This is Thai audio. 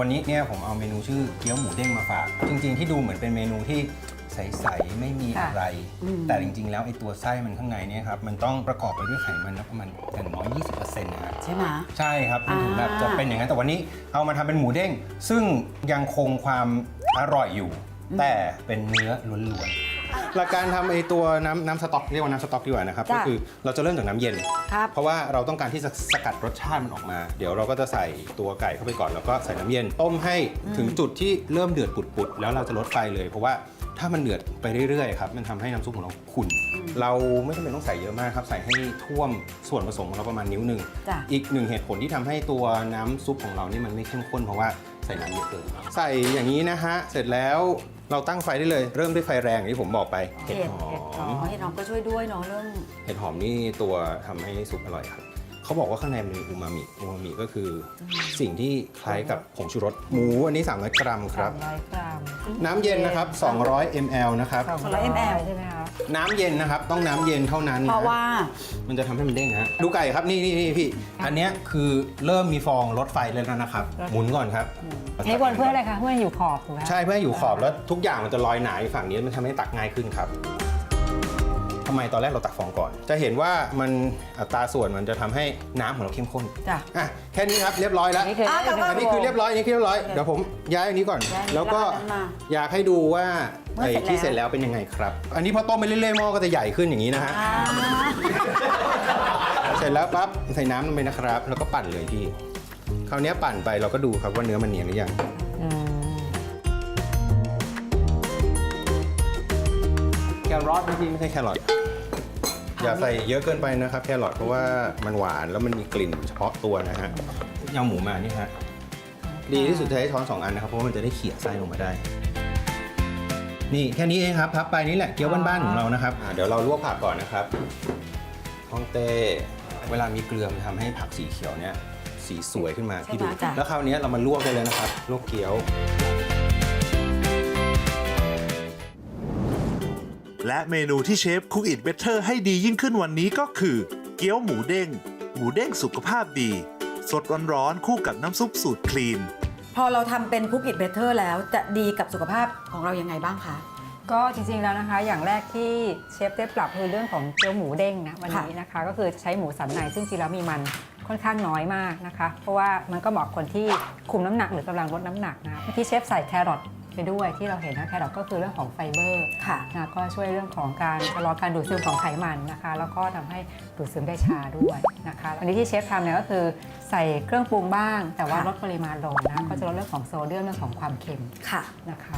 วันนี้เนี่ยผมเอาเมนูชื่อเกี๊ยวหมูเด้งมาฝาก จริงๆที่ดูเหมือนเป็นเมนูที่ใสๆไม่มีอะไร แต่จริงๆ แล้วไอ้ตัวไส้มันข้างในเนี่ยครับ มันต้องประกอบไปด้วยไขมันประมาณอย่างน้อย 20%นะฮะใช่ไหมใช่ครับมันถึงแบบอ่าจะเป็นอย่างนั้นแต่วันนี้เอามาทำเป็นหมูเด้ง ซึ่งยังคงความอร่อยอยู่ แต่เป็นเนื้อล้วนๆ หลักการทำไอ้ตัวน้ำน้ำสต๊อกเรียกว่าน้ำสต๊อกดีกว่านะครับ จ้ะก็คือเราจะเริ่มจากน้ำเย็น ครับ เพราะว่าเราต้องการที่จะสกัดรสชาติมันออกมา เดี๋ยวเราก็จะใส่ตัวไก่เข้าไปก่อนแล้วก็ใส่น้ำเย็น ต้มให้ถึงจุดที่เริ่มเดือดปุดๆแล้วเราจะลดไฟเลย เพราะว่าถ้ามันเดือดไปเรื่อยๆครับมันทำให้น้ำซุปของเราขุ่นเราไม่จำเป็นต้องใส่เยอะมากครับใส่ให้ท่วมส่วนผสมของเราประมาณนิ้วหนึ่งจ้ะ อีกหนึ่งเหตุผลที่ทำให้ตัวน้ำซุปของเรานี่มันไม่เข้มข้นเพราะว่าใส่น้ำเยอะเกินใส่อย่างนี้นะฮะเสร็จแล้ว เราตั้งไฟได้เลย เริ่มด้วยไฟแรงอย่างที่ผมบอกไป เห็ดหออ๋อมเห็ดหอมก็ช่วยด้วยเนาะเรื่อง เห็ดหอมนี่ตัวทำให้ซุปอร่อยครับ เขาบอกว่าข้างในมันมีอูมามิ อูมามิก็คือสิ่งที่คล้ายกับผงชูรส หมูอันนี้300กรัมครับ300กรัม น้ำเย็นนะครับ 200 ml นะครับ200 ml ใช่ไหมคะ น้ำเย็นนะครับ ต้องน้ำเย็นเท่านั้นเพนะราะว่า มันจะทำให้มันเด้งฮะดูไก่ครับนี่นี่นี่พี่ อันเนี้ยคือเริ่มมีฟองลดไฟเลยแล้วนะครับ หมุนก่อนครับนี่วนเพื่ออะไรคะเพื่อให้อยู่ขอบถูกไหมคะ ใช่เพื่อให้อยู่ขอบแล้วทุกอย่างมันจะลอยหนาอยู่ฝั่งนี้มันทำให้ตักง่ายขึ้นครับ ทำไมตอนแรกเราตักฟองก่อน จะเห็นว่ามันอัตราส่วนมันจะทำให้น้ำของเราเข้มข้นจ้ะ อะแค่นี้ครับเรียบร้อยแล้ว นี่คือ อะแต่ว่าอันนี้คือเรียบร้อยอันนี้คือเรียบร้อย เดี๋ยวผมย้ายอันนี้ก่อน ย้ายอันนี้แล้วก็แล้วอันนั้นมาอยากให้ดูว่าเมื่อไอ้เสร็จแล้วที่เสร็จแล้วเป็นยังไงครับ อันนี้พอต้มไปเรื่อยๆหม้อก็จะใหญ่ขึ้นอย่างนี้นะฮะอ่าเสร็จแล้วปั๊บใส่น้ำลงไปนะครับ แล้วก็ปั่นเลยพี่ คราวนี้ปั่นไปเราก็ดูครับว่าเนื้อมันเนียนหรือยัง อืม แครอทนะพี่ไม่ใช่แครอทอย่าใส่เยอะเกินไปนะครับ แครอทเพราะว่ามันหวานแล้วมันมีกลิ่นเฉพาะตัวนะฮะยำหมูมานี่ฮะดีที่สุดจะใช้ช้อนสองอันนะครับเพราะว่ามันจะได้เขี่ยไส้ลงมาได้ นี่แค่นี้เองครับพับไปนี่แหละเกี๊ยวบ้านๆของเรานะครับอ่าเดี๋ยวเราลวกผักก่อนนะครับฮ่องเต้เวลามีเกลือมันทำให้ผักสีเขียวเนี่ยสีสวยขึ้นมาพี่ดู ใช่ไหมจ๊ะ แล้วคราวนี้เรามาลวกได้เลยนะครับลวกเกี๊ยว และเมนูที่เชฟคุกอิ t เบเ t อร์ให้ดียิ่งขึ้นวันนี้ก็คือ เกี๊ยวหมูเด้ง หมูเด้งสุขภาพดี สดร้อนๆคู่กับน้ำซุปสูตรคลีน พอเราทำเป็นคุกอิ t เบเ t อร์แล้วจะดีกับสุขภาพของเรายังไงบ้างคะ ก็จริงๆแล้วนะคะ อย่างแรกที่เชฟได้ปรับคือเรื่องของเกี๊ยวหมูเด้งนะวันนี้นะคะ ก็คือใช้หมูสันในซึ่งจริงๆแล้วมีมันค่อนข้างน้อยมากนะคะ เพราะว่ามันก็เหมาะคนที่คุมน้ำหนักหรือกำลังลดน้ำหนักนะคะเมื่อกี้เชฟใส่แครอท ไปด้วยที่เราเห็นนะแครอทก็คือเรื่องของไฟเบอร์ค่ะนะก็ช่วยเรื่องของการชะลอการดูดซึมของไขมันนะคะ แล้วก็ทำให้ดูดซึมได้ช้าด้วยนะคะอันนี้ที่เชฟทำเนี่ยก็คือใส่เครื่องปรุงบ้าง แต่ว่าค่ะลดปริมาณลงนะก็จะลดเรื่องของโซเดียมเรื่องของความเค็มค่ะนะคะ